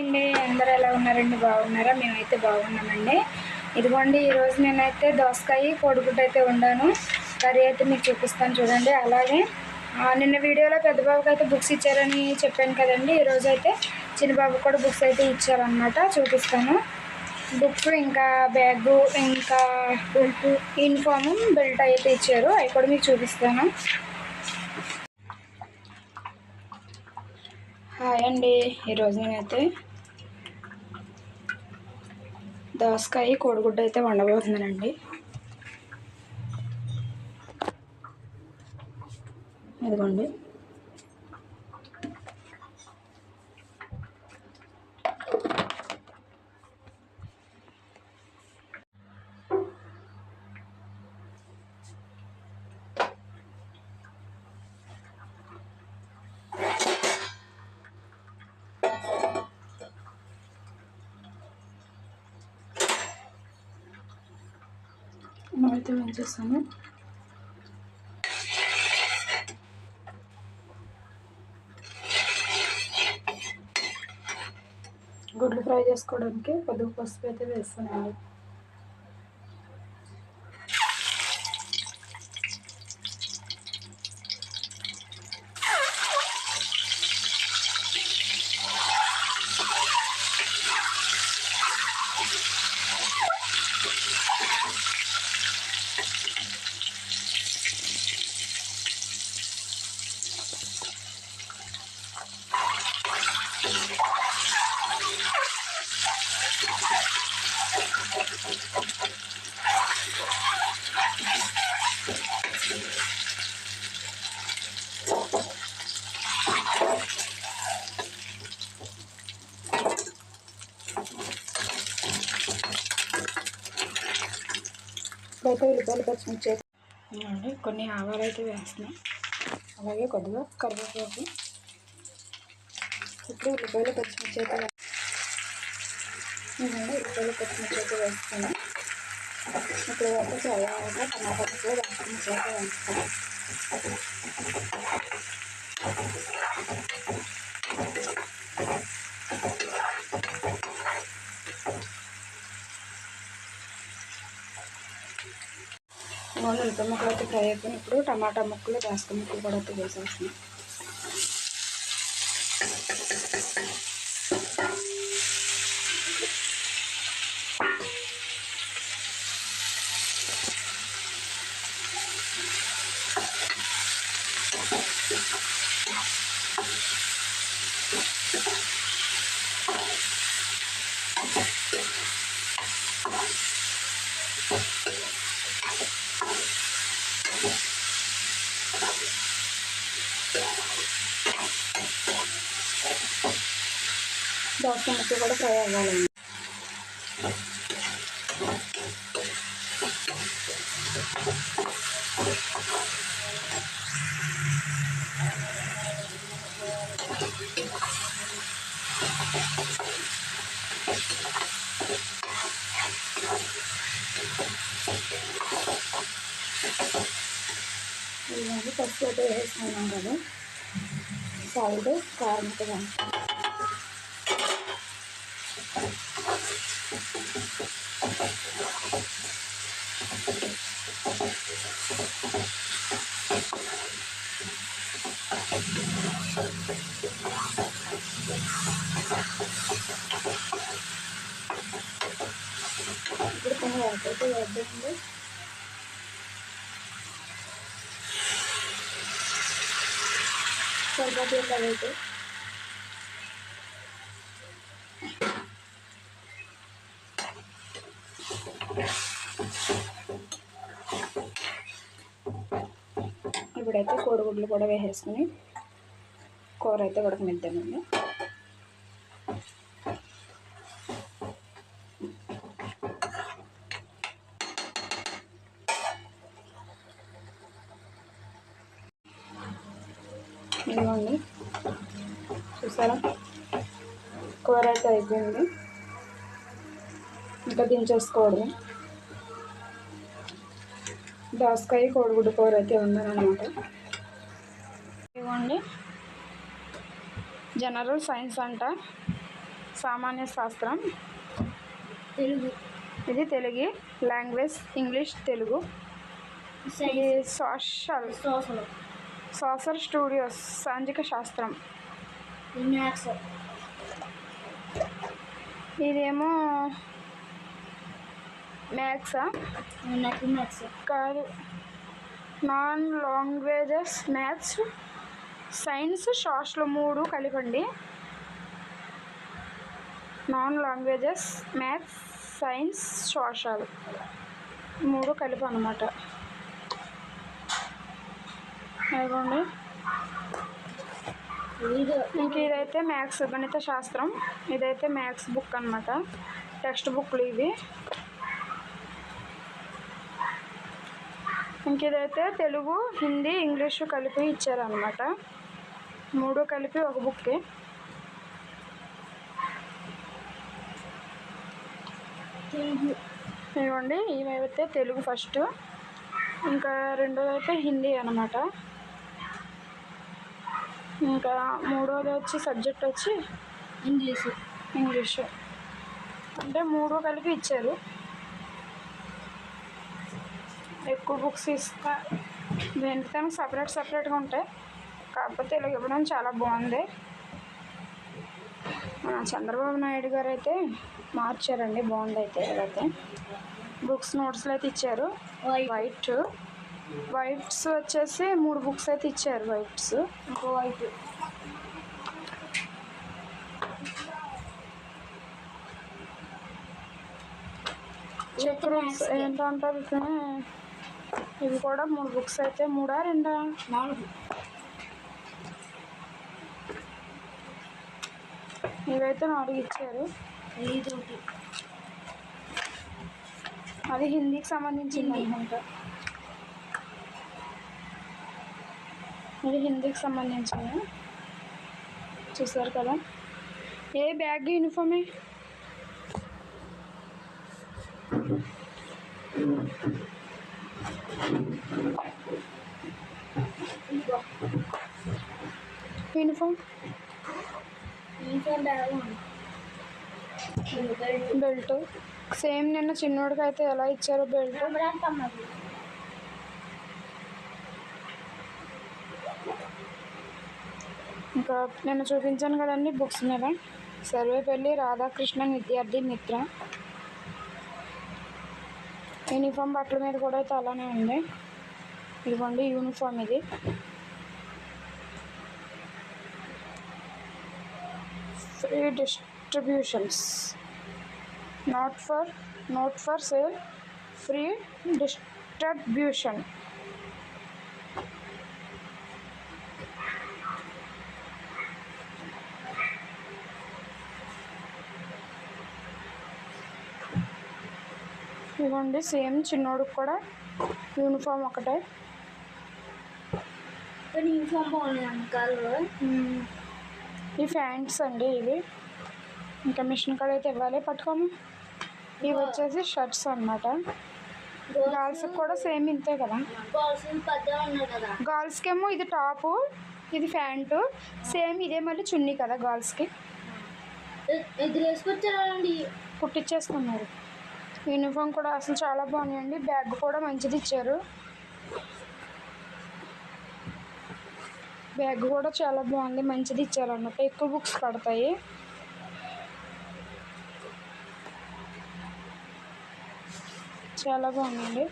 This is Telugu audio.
అండి. అందరూ ఎలా ఉన్నారండి? బాగున్నారా? మేమైతే బాగున్నామండి. ఇదిగోండి ఈరోజు నేనైతే దోసకాయ కోడిగుడ్డు అయితే వండాను. కర్రీ అయితే మీకు చూపిస్తాను చూడండి. అలాగే నిన్న వీడియోలో పెద్ద బాబుకి అయితే బుక్స్ ఇచ్చారని చెప్పాను కదండి. ఈరోజు అయితే చిన్న బాబుకి కూడా బుక్స్ అయితే ఇచ్చారనమాట చూపిస్తాను. బుక్స్ ఇంకా బ్యాగు ఇంకా బెల్ట్ యూనిఫామ్ బెల్ట్ అయితే ఇచ్చారు. అవి కూడా మీకు చూపిస్తాను. హాయ్ అండి. ఈరోజు నేనైతే దోసకాయ కోడిగుడ్డ అయితే వండబోతున్నానండి. ఇదిగోండి. అయితే ఏం గుడ్లు ఫ్రై చేసుకోవడానికి కొద్దిగా పసుపు అయితే వేస్తానండి. ఇప్పుడైతే ఉల్లిపాయలు పచ్చిమిర్చి అయితే ఇవ్వండి కొన్ని ఆవాలు అయితే వేస్తున్నాం. అలాగే కొద్దిగా కరివేపాకు. ఇప్పుడు ఉల్లిపాయలు పచ్చిమిర్చి అయితే నేను ఇవ్వండి ఉల్లిపాయలు పచ్చిమిర్చి అయితే వేస్తాను ఇప్పుడు అయితే చాలా టమాటా కూడా పచ్చిమిర్చి అయితే వేస్తాను. ఇవ్వండి ఉల్లిపాయ ముక్కలు అయితే ఫ్రై అయిపోయినప్పుడు టమాటా ముక్కలు దాసక ముక్కలు కూడా అయితే వేసేస్తున్నాం దోస ముక్క కూడా ఫ్రై అవ్వాలండి ఇవన్నీ పసుపు అయితే వేసుకున్నాం కదా సాల్ట్ కారం కూడా ఇప్పుడు కొన్ని వాటర్ అయితే వేద్దామండి సరిపోతుంది అయితే ఇప్పుడైతే కోడిగుడ్లు కూడా వేసేసుకుని కూర అయితే ఉడకనిద్దామండి. ఇదిగోండి. చూసారా? కూర అయితే అయిపోయింది. ఇంకా దించేసుకోవడమే. దోసకాయ కోడిగుడ్డు కూర అయితే ఉందన్నమాట. ఇదిగోండి. జనరల్ సైన్స్ అంట. సామాన్య శాస్త్రం. తెలుగు. ఇది తెలుగు. Language English Telugu. ఇది సోషల్. సోషల్. సోషల్ స్టూడియోస్ సాంఘిక శాస్త్రం. ఇదేమో మ్యాథ్స్? కాదు. Non languages maths science social మూడు కలిపండి. Non languages maths science social మూడు కలిపి అనమాట అదిగోండి. ఇంక ఇదైతే మ్యాథ్స్ గణిత శాస్త్రం. ఇదైతే మ్యాథ్స్ బుక్ అనమాట టెక్స్ట్ బుక్లు ఇవి. ఇంక ఇదైతే తెలుగు హిందీ ఇంగ్లీషు కలిపి ఇచ్చారనమాట మూడు కలిపి ఒక బుక్కి. ఇవ్వండి ఇవైతే తెలుగు ఫస్ట్. ఇంకా రెండోదైతే అయితే హిందీ అనమాట ఇంకా మూడోది వచ్చి సబ్జెక్ట్ వచ్చి ఇంగ్లీష్. ఇంగ్లీషు. అంటే మూడు కలిపి ఇచ్చారు. ఎక్కువ బుక్స్ ఇస్తా. దేనికి దానికి సపరేట్ సపరేట్గా ఉంటాయి. కాకపోతే ఇలా ఇవ్వడం చాలా బాగుంది. మన చంద్రబాబు నాయుడు గారు అయితే మార్చారండి బాగుంది అయితే ఇదైతే బుక్స్ నోట్స్లు అయితే ఇచ్చారు. వైట్ వైట్స్ వచ్చేసి మూడు బుక్స్ అయితే ఇచ్చారు వైట్స్ ఇంకో వైట్ ఏంటంటారు ఇవి కూడా మూడు బుక్స్ అయితే మూడా రెండా? నాలుగు. ఇవైతే నాలుగు ఇచ్చారు. అది హిందీకి సంబంధించింది. అనుకుంటా. ఇది హిందీకి సంబంధించింది. చూసారు కదా. ఏ బ్యాగ్ యూనిఫామే? యూనిఫామ్? బెల్ట్. సేమ్ నిన్న చిన్నోడికి అయితే ఎలా ఇచ్చారో బెల్ట్. ఇంకా నేను చూపించాను కదండి బుక్స్ మీద. సర్వేపల్లి రాధాకృష్ణన్ విద్యార్థి మిత్ర. యూనిఫామ్ బట్టల మీద కూడా అయితే అలానే ఉంది. ఇదిగోండి యూనిఫామ్ ఇది. Free distributions. Not for not for sale free distribution ఇదిగోండి సేమ్ చిన్నోడికి కూడా యూనిఫామ్ ఒకటే. యూనిఫామ్. ఈ ఫ్యాంట్స్ అండి ఇవి. ఇంకా మిషన్ కాడ అయితే ఇవ్వాలి. పట్టుకోము ఇవి వచ్చేసి షర్ట్స్ అన్నమాట. గర్ల్స్కి కూడా సేమ్ ఇంతే కదా. గర్ల్స్ గర్ల్స్కి ఏమో ఇది టాపు ఇది ప్యాంటు. సేమ్ ఇదే మళ్ళీ చున్నీ కదా గర్ల్స్కి. వేసుకొచ్చారండి. కుట్టించేసుకున్నారు యూనిఫామ్ కూడా అసలు చాలా బాగున్నాయండి. బ్యాగ్ కూడా మంచిది ఇచ్చారు. బ్యాగ్ కూడా చాలా బాగుంది మంచిది ఇచ్చారు అన్నమాట ఎక్కువ బుక్స్ పడతాయి. చాలా బాగుందండి.